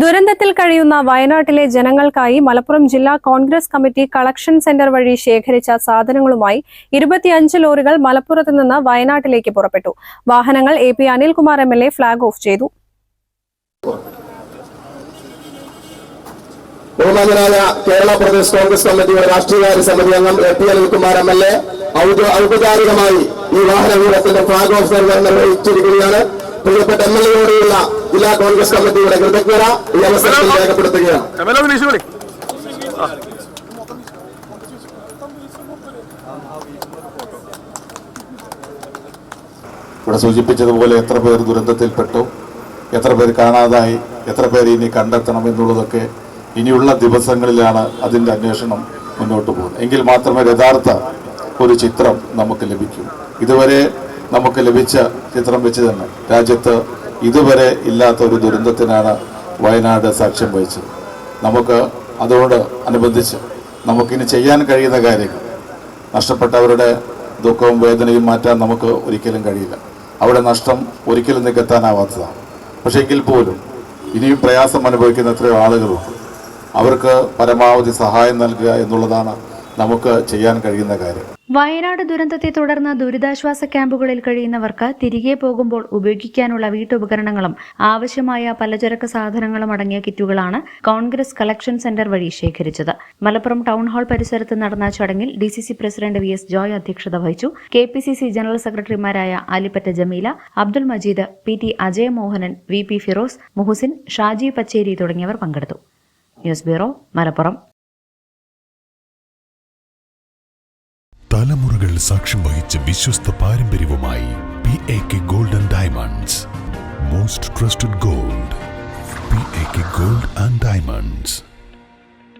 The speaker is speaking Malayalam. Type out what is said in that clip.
ദുരന്തത്തിൽ കഴിയുന്ന വയനാട്ടിലെ ജനങ്ങൾക്കായി മലപ്പുറം ജില്ലാ കോൺഗ്രസ് കമ്മിറ്റി കളക്ഷൻ സെന്റർ വഴി ശേഖരിച്ച സാധനങ്ങളുമായി ഇരുപത്തിയഞ്ച് ലോറികൾ മലപ്പുറത്ത് നിന്ന് വയനാട്ടിലേക്ക് പുറപ്പെട്ടു. വാഹനങ്ങൾ A P Anilkumar M L A flag off ചെയ്തു. കേരള പ്രദേശ് കോൺഗ്രസ് കമ്മിറ്റിയുടെ രാഷ്ട്രീയകാര്യ സമിതി അംഗം A P Anilkumar M L A ഔപചാരികമായി ഈ വാഹനവ്യൂഹത്തിന്റെ ഫ്ളാഗ് ഓഫ് സർവർ നിർവഹിച്ചിരിക്കുകയാണ് പ്രിയപ്പെട്ട എം എൽ എയോടുള്ള ജില്ലാ കോൺഗ്രസ് കമ്മിറ്റിയുടെ കൃതജ്ഞത ഈ അവസരത്തിൽ രേഖപ്പെടുത്തുകയാണ്. ഇവിടെ സൂചിപ്പിച്ചതുപോലെ എത്ര പേർ ദുരന്തത്തിൽപ്പെട്ടു എത്ര പേർ കാണാതായി എത്ര പേർ ഇനി കണ്ടെത്തണം എന്നുള്ളതൊക്കെ ഇനിയുള്ള ദിവസങ്ങളിലാണ് അതിന്റെ അന്വേഷണം മുന്നോട്ട് പോകുന്നത്. എങ്കിൽ മാത്രമേ യഥാർത്ഥ ഒരു ചിത്രം നമുക്ക് ലഭിക്കൂ. ഇതുവരെ നമുക്ക് ലഭിച്ച ചിത്രം വെച്ച് തന്നെ രാജ്യത്ത് ഇതുവരെ ഇല്ലാത്ത ഒരു ദുരന്തത്തിനാണ് വയനാട് സാക്ഷ്യം വഹിച്ചത്. നമുക്ക് അതോട് അനുബന്ധിച്ച് നമുക്കിനി ചെയ്യാൻ കഴിയുന്ന കാര്യങ്ങൾ നഷ്ടപ്പെട്ടവരുടെ ദുഃഖവും വേദനയും മാറ്റാൻ നമുക്ക് ഒരിക്കലും കഴിയില്ല. അവിടെ നഷ്ടം ഒരിക്കലും നികത്താനാവാത്തതാണ്. പക്ഷേ എങ്കിൽ പോലും ഇനിയും പ്രയാസം അനുഭവിക്കുന്ന എത്രയോ ആളുകളുണ്ട്. അവർക്ക് പരമാവധി സഹായം നൽകുക എന്നുള്ളതാണ് നമുക്ക് ചെയ്യാൻ കഴിയുന്ന കാര്യം. വയനാട് ദുരന്തത്തെ തുടർന്ന് ദുരിതാശ്വാസ ക്യാമ്പുകളിൽ കഴിയുന്നവർക്ക് തിരികെ പോകുമ്പോൾ ഉപയോഗിക്കാനുള്ള വീട്ടുപകരണങ്ങളും ആവശ്യമായ പലചരക്ക് സാധനങ്ങളും അടങ്ങിയ കിറ്റുകളാണ് കോൺഗ്രസ് കളക്ഷൻ സെന്റർ വഴി ശേഖരിച്ചത്. മലപ്പുറം ടൗൺ ഹാൾ പരിസരത്ത് നടന്ന ചടങ്ങിൽ D C C president V S Joy അധ്യക്ഷത വഹിച്ചു. K P C C general സെക്രട്ടറിമാരായ Alipatta Jameela Abdul Majeed P T Ajaya Mohanan V P Firoz Muhsin Shaji Pacheri തുടങ്ങിയവർ പങ്കെടുത്തു. News bureau Malappuram. സാക്ഷ്യം വഹിച്ച വിശ്വസ്ത പാരമ്പര്യവുമായി P A K golden diamonds most trusted gold